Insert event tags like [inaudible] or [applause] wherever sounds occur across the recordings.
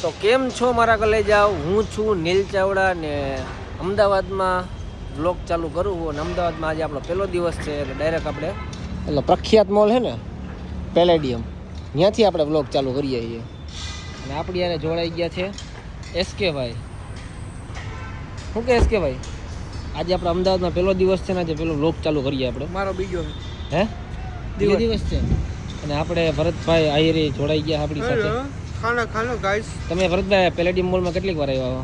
તો કેમ છો મારા કલે જાઓ હું છું નીલ ચાવડા ને અમદાવાદમાં બ્લોગ ચાલુ કરું અને અમદાવાદમાં આજે આપણો પહેલો દિવસ છે એટલે ડાયરેક્ટ આપણે એટલે પ્રખ્યાત મોલ છે ને પેલેડિયમ. ત્યાંથી આપણે બ્લોગ ચાલુ કરીએ છીએ. અને આપણી યારે જોડાઈ ગયા છે એસકે ભાઈ. શું કે એસકે ભાઈ? આજે આપણે અમદાવાદમાં પહેલો દિવસ છે ને આજે પેલો બ્લોગ ચાલુ કરીએ આપણે. મારો બીજો હે? બીજો દિવસ. છે? અને આપણે ભરતભાઈ આયરે જોડાઈ ગયા આપણી સાથે. ખાના ખાનો ગાઈસ તમે ભરતભાઈ પેલેડિયમ મોલમાં કેટલીક વાર આવ્યા હો?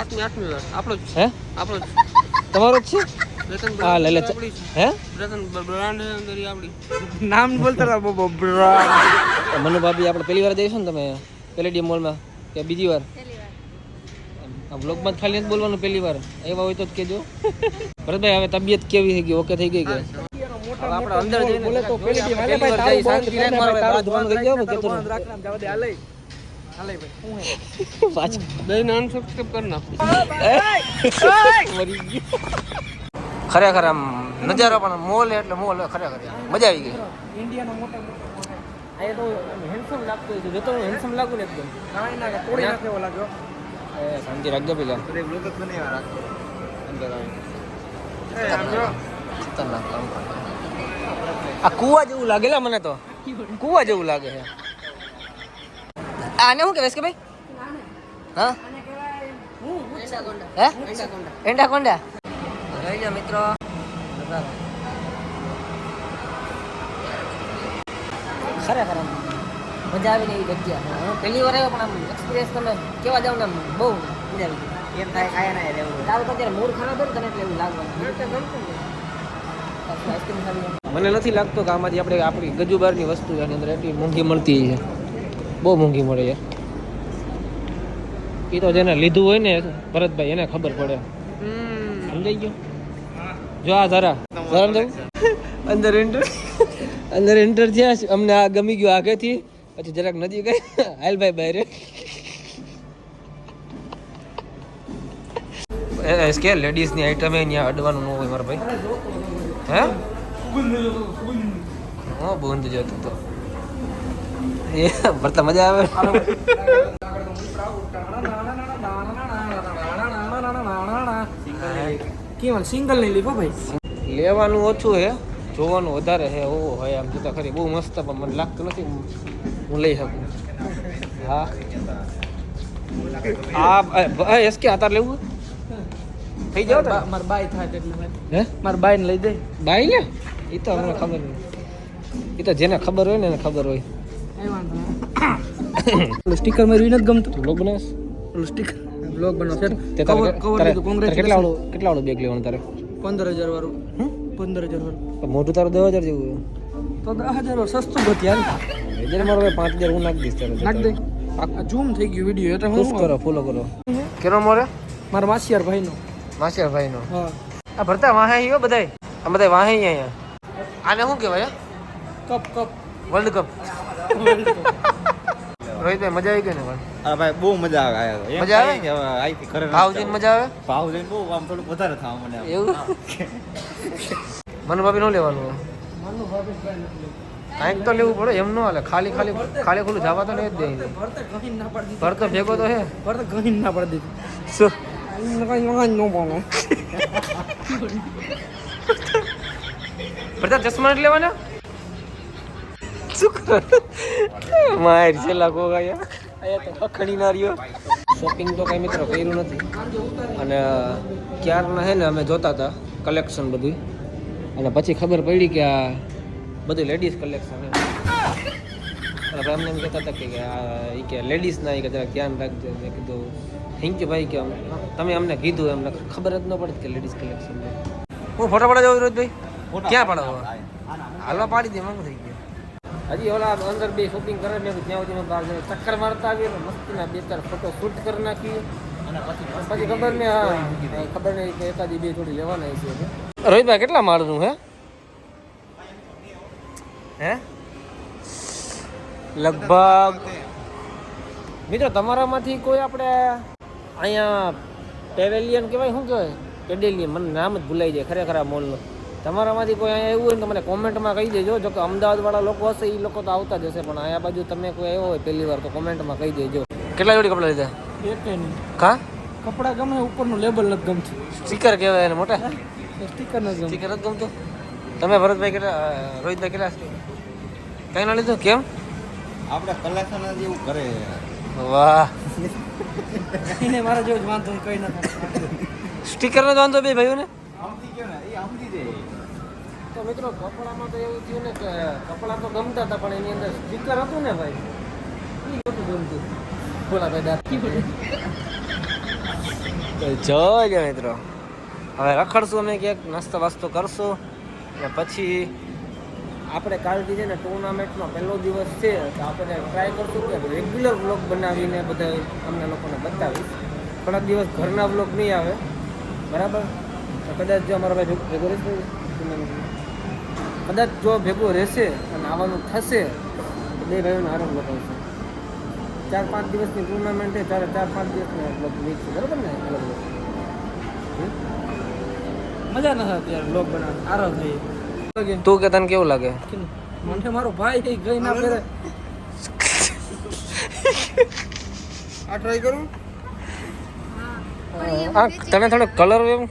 આઠમી આઠમી વાર. આપણો જ. હે? આપણો તમારો જ છે? હા લઈ લે હે? રતન બ્રાન્ડ અંદર આપણી. નામ બોલતા રહો બોબો બ્રાન્ડ. મનુ ભાભી આપણે પહેલી વાર જઈશું ને તમે પેલેડિયમ મોલમાં? કે બીજી વાર? આ બ્લોગમાં ખાલી નથી બોલવાનું પહેલી વાર. એવા હોય તો જ કહેજો. ભરતભાઈ હવે તબિયત કેવી થઈ ગઈ? ઓકે થઈ ગઈ કે? આપણે અંદર જઈને બોલે તો પેલી ટીમ હાલે પહેલી વાર ભાઈ શાંતિ રાખ મારો તારું ધોવાનું થઈ ગયું ને, કહેતો રાખના જવા દે હાલે. [laughs] ખરેખર આમ નજારો પણ મોલ એટલે મોલ ખરેખર મજા આવી ગઈ. ઇન્ડિયાનો મોટા તો હેન્ડસમ લાગતું હતું જોતો હેન્ડસમ લાગુ ને એકદમ. કાંઈ ના તોડી નાખે એવો લાગ્યો. એ શાંતિ રાખજો પેલા. અરે બ્લોગ જ બનાવ્યા રાખો. અંદર આવી. એ આમ જો. ખતરનાક કામ. કરે. આ કુવા જેવું લાગેલા મને તો. કુવા જેવું લાગે છે. આને શું કહેવાય? કે ભાઈ? હા? હે? એંડા કોંડા જોઈ લો મિત્રો. ખરેખર મજા આવી ને એવી જગ્યા. હું પહેલી વાર આવ્યો પણ આમ એક્સપિરિયન્સ તમે કેવા જાવ ને આમ બહુ મજા આવી ગઈ. એમ થાય ખાયા ના રહેવું તારું તો અત્યારે મૂળ ખાના દો તને એટલે એવું લાગવાનું. મને નથી લાગતું કે આમાંથી આપણે આપણી ગજુબારની વસ્તુ એની અંદર એટલી મોંઘી મળતી છે. બહુ મોંઘી મળે યાર એ તો જેને લીધું હોય ને ભરતભાઈ એને ખબર પડે. સમજાઈ ગયો? જો આ જરા. જરા જવું અંદર એન્ટર અંદર એન્ટર થયા અમને આ ગમી ગયું આગેથી. પછી જરાક નદી ગઈ. હાલ ભાઈ બહાર એ કે લેડીઝની આઈટમ એ ત્યાં અડવાનું ન હોય મારા ભાઈ. હે? હા બંધ જતો તો. એ ભરતા મજા આવે. કેવલ સિંગલ નહીં લીધો ભાઈ? લેવાનું ઓછું હે જોવાનું વધારે હે ઓહો હોય આમ જોતા ખરી. બહુ મસ્ત પણ મને લાગતું નથી હું લઈ શકું. હા. આ એસ કે આતાર લેવું થઈ જાવ માર બાઈ થાય એટલે હે? માર બાઈ ને લઈ દે. બાઈ ને એ તો અમને ખબર નહીં એ તો જેને ખબર હોય ને એને ખબર હોય. સ્ટીકર મારું નથી ગમતું. તું લોક બનાસ ઓલું સ્ટીકર બ્લોગ બનાવશે. તે કવર કવર તારે કેટલા વાળું કેટલા વાળું બેગ લેવાનું તારે? પંદર હજાર વાળું. પંદર હજાર વાળું. મોટું તારું દસ હજાર જેવું તો દસ હજાર વાળું સસ્તું ગતિ યાર. હજાર મારો પાંચ હજાર હું નાખી દઈશ તારે નાખ દે. આ ઝૂમ થઈ ગયું વીડિયો એટલે હું કરો ફોલો કરો. કેનો મોરે? મારા માસિયાર ભાઈનો માસિયાર ભાઈનો હા. આ ભરતા વાહે હો બધાય? આ બધાય વાહે અહીંયા. આને શું કહેવાય? Cup cup. World cup. રોહિતભાઈ મજા આવી ગઈ ને પણ? અરે ભાઈ બહુ મજા આવે એમ મજા આવે? થાય કે હવે અહીંથી ઘરે ભાવ જોઈને જવું. મજા આવે? ભાવ જોઈને બહુ આમ થોડુંક વધારે થવા મને આમ. એવું? મનુ ભાભી નો લેવાનું હોય. કાંઈક તો લેવું પડે એમ ન હાલે. ખાલી ખાલી ખાલી ખુલ્લું જવા તો નહીં જ દે અહીં. ભરતે ભેગો તો હે? દીધી ભરતે ઘણી ના પાડી દીધી. શું? ભરતા ચશ્મા નથી લેવાના? શું માર છેલ્લા કોગાયા અહીંયા તો ના રહ્યો. શોપિંગ તો કઈ મિત્રો કર્યું નથી. અને ક્યારના હે ને અમે જોતા હતા કલેક્શન બધું અને પછી ખબર પડી કે આ બધું લેડીઝ કલેક્શન હે. અને અમને એમ કહેતા હતા કે આ એ કે લેડીઝના એ કે જરાક ધ્યાન રાખજો. મેં કીધું થેન્ક યુ ભાઈ કે તમે અમને કીધું એમને ખબર જ ન પડે કે લેડીઝ કલેક્શન હું. ફોટો પડાવ જાઉં રોજ ભાઈ ક્યાં પડાવો? હાલવા પાડી દે માંગુ થઈ ગયું. હજી ઓલા અંદર બે શોપિંગ કરે ને ત્યાં સુધી બહાર ચક્કર મારતા આવીએ ને મસ્તીના બે ચાર ફોટો શૂટ કરી નાખીએ. પછી ખબર ને હા ખબર નહીં કે એકાદી બે થોડી લેવાના છે રોહિતભાઈ કેટલા માળનું હે? હે? લગભગ મિત્રો તમારામાંથી કોઈ આપણે અહીંયા પેવેલિયન કહેવાય શું કહેવાય? પેડેલિયન મને નામ જ ભૂલાઈ જાય ખરેખર આ મોલનું તમારામાંથી કોઈ અહીંયા એવું હોય ને તો મને કોમેન્ટમાં કહી દેજો. જો કે અમદાવાદવાળા લોકો હશે એ લોકો તો આવતા જ હશે પણ અહીંયા બાજુ તમે કોઈ આવ્યો હોય પહેલી વાર તો કોમેન્ટમાં કહી દેજો. કેટલા જોડી કપડા લીધા? એક નહીં. કા કપડા ગમે ઉપરનું લેબલ નથી ગમતું. સ્ટીકર કહેવાય એને મોટા? સ્ટીકર નથી સ્ટીકર નથી ગમતું? તમે ભરતભાઈ કેટલા રોહિતભાઈ કેટલા? કઈ ના લીધું? કેમ? આપણે કલાસન જેવું એવું કરે. વાહ. [laughs] એને મારા જેવો જ વાંધો કઈ ના સ્ટીકર નો વાંધો બે ભાઈઓને સમજી ગયો ને એ સમજી જાય તો મિત્રો કપડામાં તો એવું થયું ને કે કપડાં તો ગમતા હતા પણ એની અંદર સ્ટીકર હતું ને ભાઈ? એ નહોતું ગમતું. બોલા ભાઈ દાંત જોઈ મિત્રો. હવે રખડશું અમે ક્યાંક નાસ્તો વાસ્તો કરશું અને પછી આપણે કાલથી છે ને ટુર્નામેન્ટનો પહેલો દિવસ છે તો આપણે ટ્રાય કરશું કે રેગ્યુલર વ્લોગ બનાવીને બધા અમને લોકોને બતાવીશ. થોડાક દિવસ ઘરના વ્લોગ નહીં આવે. બરાબર? કદાચ જો અમારા ભાઈ tournament કદાચ જો ભેગો રહેશે અને આવવાનું થશે તો બે ભાઈઓને હારો લગાવશે. ચાર પાંચ દિવસની ટુર્નામેન્ટ છે ચારે ચાર પાંચ દિવસની વીક છે બરાબર ને? અલગ અલગ મજા ન થતી યાર બ્લોગ બનાવ આરો થઈ. તું કે તને કેવું લાગે? મને મારો ભાઈ ગઈ ના ફેરે. આ ટ્રાય કરું? આ તને થોડો કલર એમ?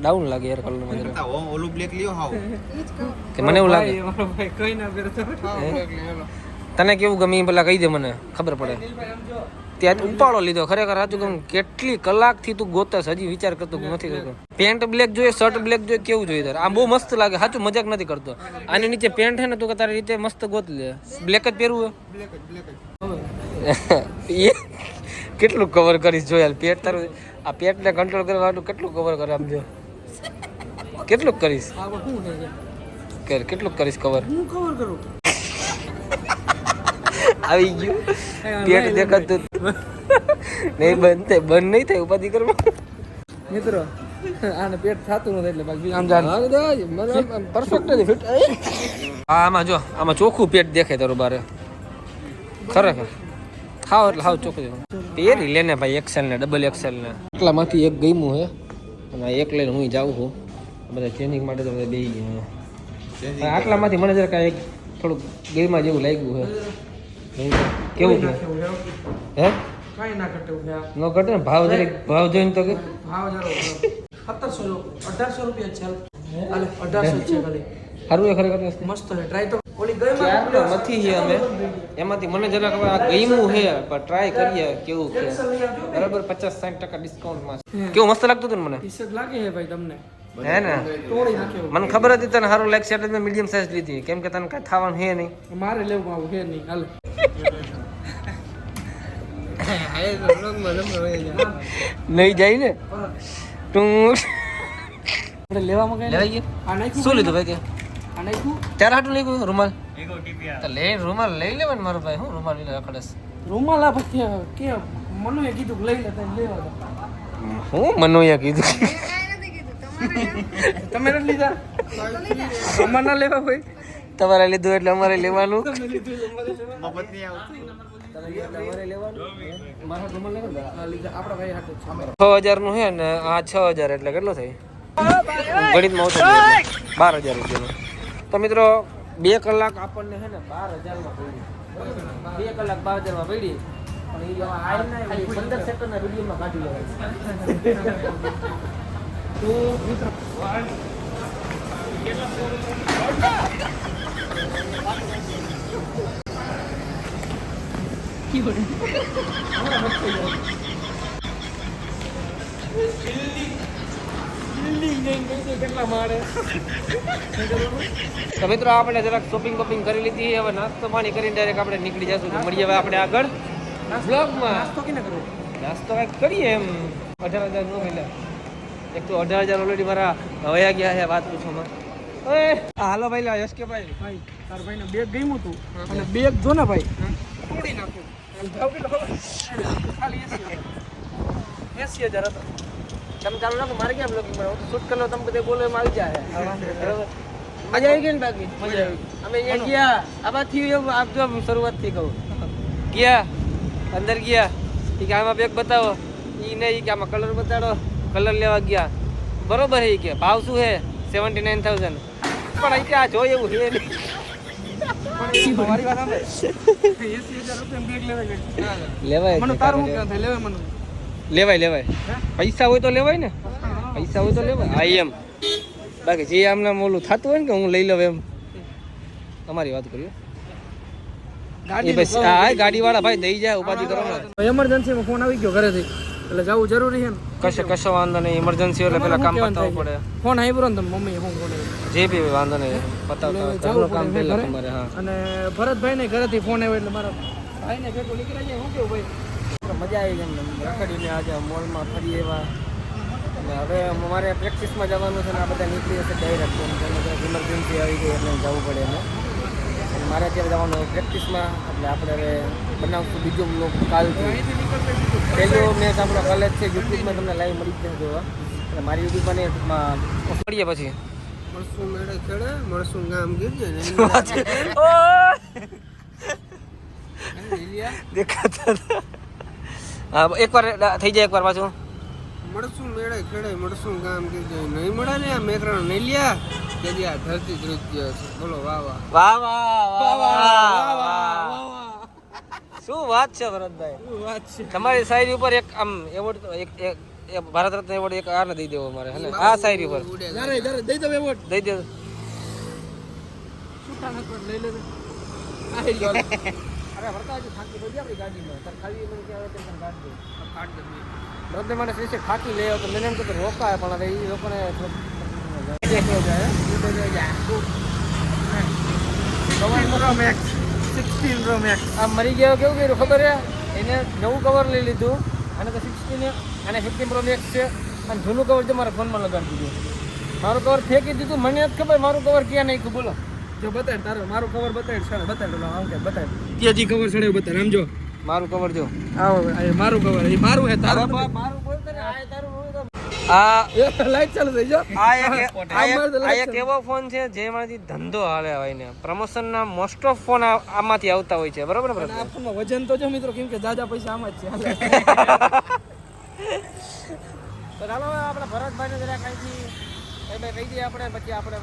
ડાઉન લાગે યાર કલરમાં જરા ઓ- ઓલું બ્લેક લ્યો હાવ. કે મને એવું લાગે? મારો ભાઈ કઈ ના ફેરે તને કેવું ગમે એ પેલા કહી દે મને ખબર પડે. ત્યાં ઉપાડો લીધો. ખરેખર સાચું કેમ કેટલી કલાકથી તું ગોતસ હજી વિચાર કરતો નથી કરતો. પેન્ટ બ્લેક જોઈએ શર્ટ બ્લેક જોઈએ કેવું જોઈએ તારે? આ બહુ મસ્ત લાગે. સાચું મજાક નથી કરતો. આની નીચે પેન્ટ છે ને તું કે તારી રીતે મસ્ત ગોત લે. બ્લેક જ પહેરવું? એ કેટલું કવર કરીશ જોયા પેટ તારું આ પેટને કંટ્રોલ કરવા કેટલું કવર કરે આમ જો. કેટલું કરીશ? કર કેટલું કરીશ કવર હું કવર કરું? આવી ગયું. પેટ દેખાતું. નહીં બંધ થાય બંધ નહીં થાય ઉપાધિ કરવા. મિત્રો આને પેટ થતું નથી એટલે બાકી આમ જાણ. પરફેક્ટ નથી ફિટ હા આમાં જો આમાં ચોખ્ખું પેટ દેખાય તારું બારે. ખરેખર. ખાવ એટલે હાવ ચોખ્ખું દેખાય. લે લેને ભાઈ એક્સેલ ને ડબલ એક્સેલ ને. એટલામાંથી એક ગમ્યું હે. અને એક લઈને હું જાઉં છું. બધા ચેન્જિંગ માટે તો બધા બેસી ગયા આટલામાંથી મને જરા કાંઈ થોડુંક ગેમમાં જેવું લાગ્યું હે કેવું છે? હે? કાંઈ ના ઘટે ન ઘટે ને? ભાવ જરીક ભાવ જોઈને તો કે. ભાવ જરો સત્તરસો અઢારસો રૂપિયા છે અઢારસો છે ખાલી. સારું એ ખરેખર? મસ્ત છે. ટ્રાય તો ક્યારનો નથી છે અમે? એમાંથી મને જરાક હવે આ ગયમું છે પણ ટ્રાય કરીએ કેવું છે બરાબર પચાસ સાઠ ટકા ડિસ્કાઉન્ટમાં કેવું મસ્ત લાગતું હતું મને? લાગે છે ભાઈ તમને? હે ને? મને ખબર હતી તને સારું લાગશે એટલે મેં મીડિયમ સાઇઝ લીધી. કેમ કે તને કાંઈ થવાનું છે નહીં. મારે લેવું આવું છે નહીં હાલ. નહીં જાય ને? તું લેવામાં કઈ શું લીધું ભાઈ તે આ હાટું લઈ ગયું રૂમાલ. તો લે રૂમાલ લઈ લેવાનું મારો ભાઈ હું રૂમાલ લઈ રખડસ રૂમાલ આ પછી કે મનુએ કીધું કે લઈ લે તને લેવા હું મનોયા કીધું? તમે નથી લીધા? અમાર ના લેવા ભાઈ તમારે લીધું એટલે અમારે લેવાનું. છે હજારનું છે ને આ છ હજાર એટલે કેટલો થાય? ગણિતમાં ઓછો બાર હજાર રૂપિયાનો. તો મિત્રો બે કલાક આપણને છે ને બાર હજારમાં પડી. બે કલાક બાર હજારમાં પડી. પંદર સેકન્ડના વિડીયોમાં કાઢી લેવાય તો મિત્રો આપણે જરાક શોપિંગ બોપિંગ કરી લીધી હવે નાસ્તો પાણી કરીને ડાયરેક્ટ આપણે નીકળી જશું. તો મળીએ હવે આપણે આગળ બ્લોગમાં નાસ્તો કેને કરો નાસ્તો કંઈક કરીએ એમ. અઢાર હજાર નો મિલે એક તો અઢાર હજાર ઓલરેડી મારા વયા ગયા છે વાત આ હાલો ભાઈ લા યશ કે ભાઈ. ભાઈ તાર ભાઈને બેગ ગમ્યું હતું અને બેગ જો ને ભાઈ. તોડી નાખું ભાવ કેટલો ખબર ખાલી એસી હજાર હતો. તમે ચાલુ રાખો મારે ક્યાં બ્લોગિંગ બનાવો શૂટ કરો તમે બધે બોલો એમ આવી જાય. બરાબર? મજા આવી ગઈ ને બાકી? મજા આવી અમે અહીંયા ગયા. આમાંથી એવું આપ જો શરૂઆતથી કહું. ગયા અંદર ગયા. એ કે આમાં બેગ બતાવો. એ નહીં કે આમાં કલર બતાડો. કલર લેવા ગયા. બરોબર હે કે. ભાવ શું છે સેવન્ટી નાઇન થાઉઝન્ડ પણ અહીં આ જોઈએ એવું હે નહીં. પણ મારી વાત સાંભળ. 80,000 રૂપિયાનું બેગ લેવાય મને તારું. શું થાય? લેવાય મને. લેવાય લેવાય. પૈસા હોય તો લેવાય ને? પૈસા હોય તો લેવાય. હા એમ. બાકી જે આમને ઓલું થતું હોય ને કે હું લઈ લઉં એમ. તમારી વાત કરીએ. ગાડી વાળા ભાઈ દઈ જાય ઉપાધિ કરો એમરજન્સીમાં ફોન આવી ગયો ઘરેથી. એટલે જવું જરૂરી છે ને કશે કશો વાંધો નહીં. ઇમરજન્સી એટલે પેલા કામ પતાવવું પડે. ફોન આવ્યો ને તમે મમ્મી ફોન જે બી વાંધો નહીં. પતાવતા કામ પહેલા તમારે હા. અને ભરતભાઈ ને ઘરેથી ફોન આવ્યો એટલે મારા ભાઈ ને ભેગો નીકળી જાય. હું કેવું ભાઈ? મજા આવી ગઈ એમ. રખડીને આજે મોલમાં ફરી એવા અને હવે મારે પ્રેક્ટિસમાં જવાનું છે ને આ બધા નીકળી જશે ડાયરેક્ટ ઇમરજન્સી આવી ગઈ એટલે જવું પડે એને અને મારે અત્યારે જવાનું હોય પ્રેક્ટિસમાં. એટલે આપણે હવે બનાવશું બીજો કાલ કાલથી. પહેલો મેચ આપણો કાલે જ છે. યુટ્યુબમાં તમને લાઈવ મળી જશે જોવા. એટલે મારી યુટ્યુબમાં નહીં ટૂંકમાં મળીએ પછી. મળશું મેળે ખેડે મળશું ગામ [laughs] દેખાતા. હા એકવાર થઈ જાય એકવાર પાછું. મળશું મેળે ખેડે મળશું ગામ કે જાય નહીં મળે ને આ મેકરણ નહીં લ્યા? કે જે આ ધરતી દૃશ્ય છે. બોલો વાહ વાહ. વાહ વાહ વાહ વાહ શું વાત છે ભરતભાઈ? શું વાત છે? તમારી શાયરી ઉપર એક આમ એવોર્ડ એક એક એક ભારત રત્ન એવોર્ડ એક આને દઈ દેવો મારે હે ને? આ શાયરી ઉપર. દઈ દો એવોર્ડ. દઈ દે. છૂટા નકર લઈ લેજો અરે ભરતાજી થાકી પડી આપણી ગાડીમાં. તાર ખાલી મને કે આવે કે તને કાઢ દે. કાઢ દે ભરતને મને શ્રી ખાકી લે તો મને એમ કે રોકાય પણ હવે એ લોકોને પ્રો મેક્સ 16 પ્રો આ મરી ગયો કેવું કર્યું ખબર છે? એને નવું કવર લઈ લીધું અને તો સિક્સટીન અને ફિફ્ટીન પ્રો મેક્સ છે અને જૂનું કવર છે મારા ફોનમાં લગાડી દીધું. મારું કવર ફેંકી દીધું મને જ ખબર મારું કવર ક્યાં નહીં બોલો. જો બતાડ તારો મારું કવર બતાડ છે બતાડ ઓલા આમ કે બતાડ. ત્યાંથી કવર સડે બતાડ આમ જો. મારું કવર જો. આવો એ મારું કવર એ મારું હે તારું મારું બોલ ને આ તારું આ લાઈટ ચાલુ થઈ જો. આ એક આ એક- એવો ફોન છે જેમાંથી ધંધો હાલે હોય ને પ્રમોશનના મોસ્ટ ઓફ ફોન આમાંથી આવતા હોય છે. બરોબર ને આ ફોનમાં વજન તો જો મિત્રો કેમ કે જાજા પૈસા આમાં જ છે. [laughs] તો ચાલો આપણે ભરતભાઈને જરા કાંઈથી એ બે કહી દઈએ આપણે પછી આપણે